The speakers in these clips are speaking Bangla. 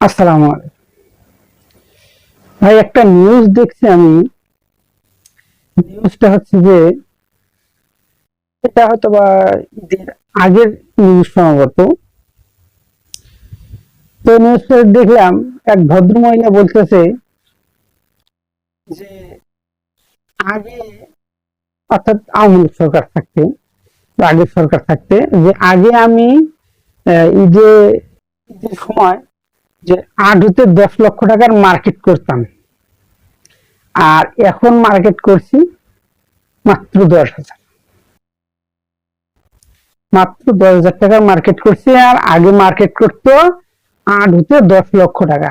আসসালামু ভাই, একটা নিউজ দেখছি আমি। নিউজটা হচ্ছে যে, এটা হয়তো বা ঈদের আগের নিউজ সম্ভবত। তো নিউজটা দেখলাম, এক ভদ্র মহিলা বলতেছে যে, আগে অর্থাৎ আওয়ামী সরকার থাকতে আগের সরকার থাকতে, যে আগে আমি ঈদে, ঈদের সময় যে আট হতে দশ লক্ষ টাকার মার্কেট করতাম। আর এখন মার্কেট করছি মাত্র দশ হাজার। মাত্র দশ হাজার টাকার মার্কেট করছি আর আগে মার্কেট করতো আট হতে দশ লক্ষ টাকা।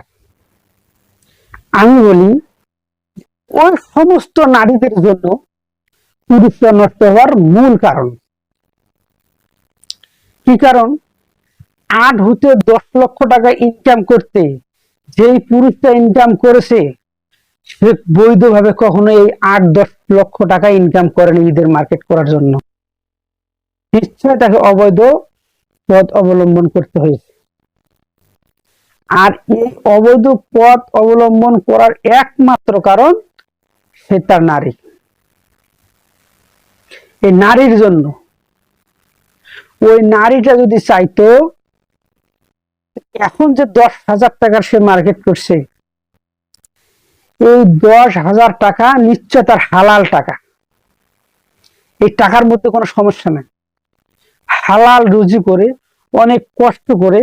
আমি বলি, ওই সমস্ত নারীদের জন্য পুরুষরা নষ্ট হওয়ার মূল কারণ। কি কারণ? আট হতে দশ লক্ষ টাকা ইনকাম করতে যেই পুরুষটা ইনকাম করেছে, সে বৈধভাবে কখনো এই আট দশ লক্ষ টাকা ইনকাম করেনি ঈদের মার্কেট করার জন্য। নিশ্চয় তাকে অবৈধ পথ অবলম্বন করতে হয়েছে। আর এই অবৈধ পথ অবলম্বন করার একমাত্র কারণ সে তার নারী। এই নারীর জন্য। ওই নারীটা যদি চাইতো এখন যে দশ হাজার টাকার সে মার্কেট করছে, এই দশ হাজার টাকা নিশ্চয় তার হালাল টাকা। এই টাকার মধ্যে কোনো সমস্যা নেই। হালাল রুজি করে, অনেক কষ্ট করে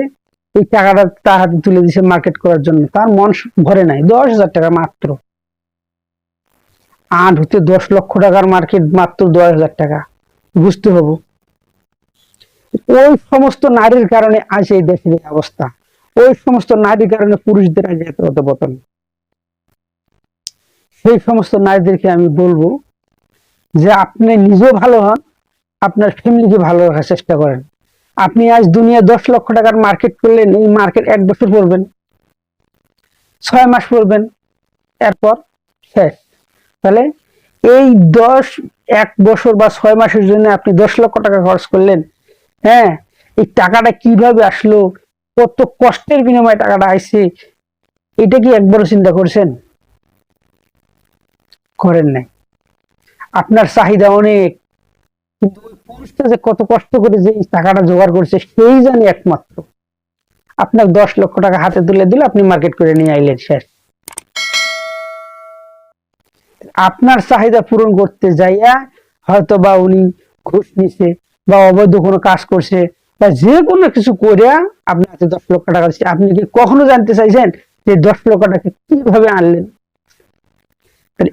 এই টাকাটা তার হাতে তুলে দিছে মার্কেট করার জন্য। তার মন ভরে নাই, দশ হাজার টাকা মাত্র। আট হতে দশ লক্ষ টাকার মার্কেট মাত্র দশ হাজার টাকা। বুঝতে হবে ওই সমস্ত নারীর কারণে আজ এই দেশের অবস্থা। ওই সমস্ত নারীর কারণে পুরুষদের আজ এত অধপতন। সেই সমস্ত নারীদেরকে আমি বলব যে আপনি নিজেও ভালো হন, আপনার ফ্যামিলিকে ভালো রাখার চেষ্টা করেন। আপনি আজ দুনিয়া দশ লক্ষ টাকার মার্কেট করলেন, এই মার্কেট এক বছর পড়বেন ছয় মাস পড়বেন এরপর শেষ। তাহলে এই দশ, এক বছর বা ছয় মাসের জন্য আপনি দশ লক্ষ টাকা খরচ করলেন হ্যাঁ এই টাকাটা কীভাবে আসলো কত কষ্টের বিনিময়ে টাকাটা আইছে। এটা কি একবারও চিন্তা করছেন? করেন নাই। আপনার চাহিদা অনেক। কিন্তু ওই পুরুষটা যে কত কষ্ট করে যে টাকাটা জোগাড় করছে, সেই জানি একমাত্র। আপনার দশ লক্ষ টাকা হাতে তুলে দিলে আপনি মার্কেট করে নিয়ে আইলেন শেষ। আপনার চাহিদা পূরণ করতে যাইয়া হয়তো বা উনি ঘুষ নিছে বা অবৈধ কোনো কাজ করছে বা যে কোনো কিছু করিয়া আপনার হাতে দশ লক্ষ টাকা দিচ্ছে আপনি কি কখনো জানতে চাইছেন যে দশ লক্ষ টাকা কীভাবে আনলেন?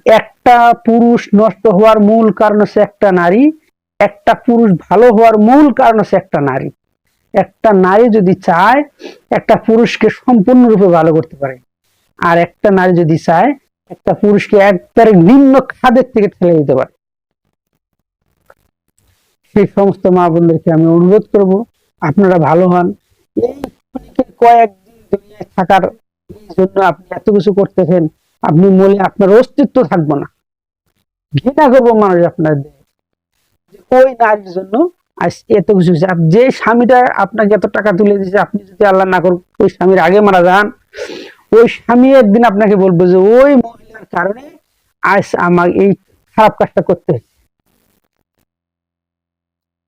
একটা পুরুষ নষ্ট হওয়ার মূল কারণ হচ্ছে একটা নারী, একটা পুরুষ ভালো হওয়ার মূল কারণ হচ্ছে একটা নারী। একটা নারী যদি চায়, একটা পুরুষকে সম্পূর্ণরূপে ভালো করতে পারে। আর একটা নারী যদি চায়, একটা পুরুষকে একবারে নিম্ন খাদের থেকে ঠেলে দিতে পারে। সেই সমস্ত মা বোনদেরকে আমি অনুরোধ করব আপনারা ভালো হন এই কয়েকদিন দুনিয়ায় থাকার জন্য আপনি এত কিছু করতেছেন, আপনি মনে আপনার অস্তিত্ব থাকব না ঘৃণা করব মানুষ আপনার। ওই নারীর জন্য এত কিছু। যে স্বামীটা আপনাকে এত টাকা তুলে দিয়েছে, আপনি যদি আল্লাহ না করুন ওই স্বামীর আগে মারা যান ওই স্বামী একদিন আপনাকে বলব যে, ওই মহিলার কারণে আজ আমার এই খারাপ কাজটা করতে হয়েছে।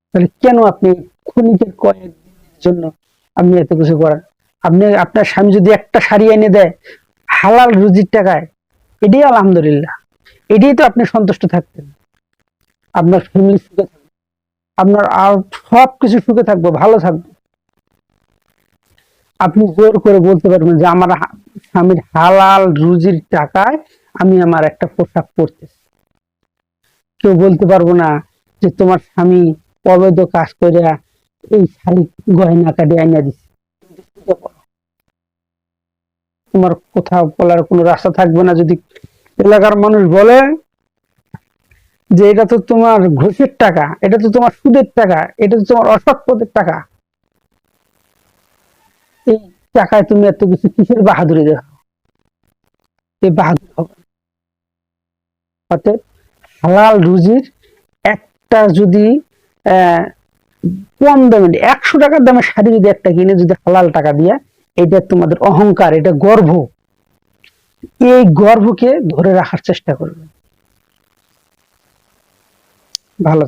তাহলে কেন আপনি ক্ষণিকের কয়েকদিনের জন্য আপনি এত কিছু করেন। আপনি আপনার স্বামী যদি একটা শাড়ি এনে দেয় হালাল রুজির টাকায়, এটাই আলহামদুলিল্লাহ। এটাই তো আপনি সন্তুষ্ট থাকতেন। আপনার ফ্যামিলি সুখে থাকবে। আপনার আর সব কিছু সুখে থাকব, ভালো থাকবে। আপনি জোর করে বলতে পারবেন যে আমার স্বামীর হালাল রুজির টাকায় আমি আমার একটা পোশাক পরতেছি। কেউ বলতে পারব না যে তোমার স্বামী অবৈধ কাজ করে এই শাড়ি গয়না কাটে আইনা দিচ্ছে তোমার কোথাও বলার কোনো রাস্তা থাকবে না যদি এলাকার মানুষ বলে যে এটা তো তোমার ঘুষের টাকা এটা তো তোমার সুদের টাকা এটা তো তোমার অসৎ পথের টাকা। এই টাকায় তুমি এত কিছু কিসের বাহাদুরি দেখো এই বাহাদুর হবে। অতএব হালাল রুজির একটা যদি আহ, কম দামে একশো টাকার দামে শাড়ি যদি একটা কিনে, যদি হালাল টাকা দিয়ে, এটা তোমাদের অহংকার, এটা গর্ব। এই গর্বকে ধরে রাখার চেষ্টা করবে। ভালো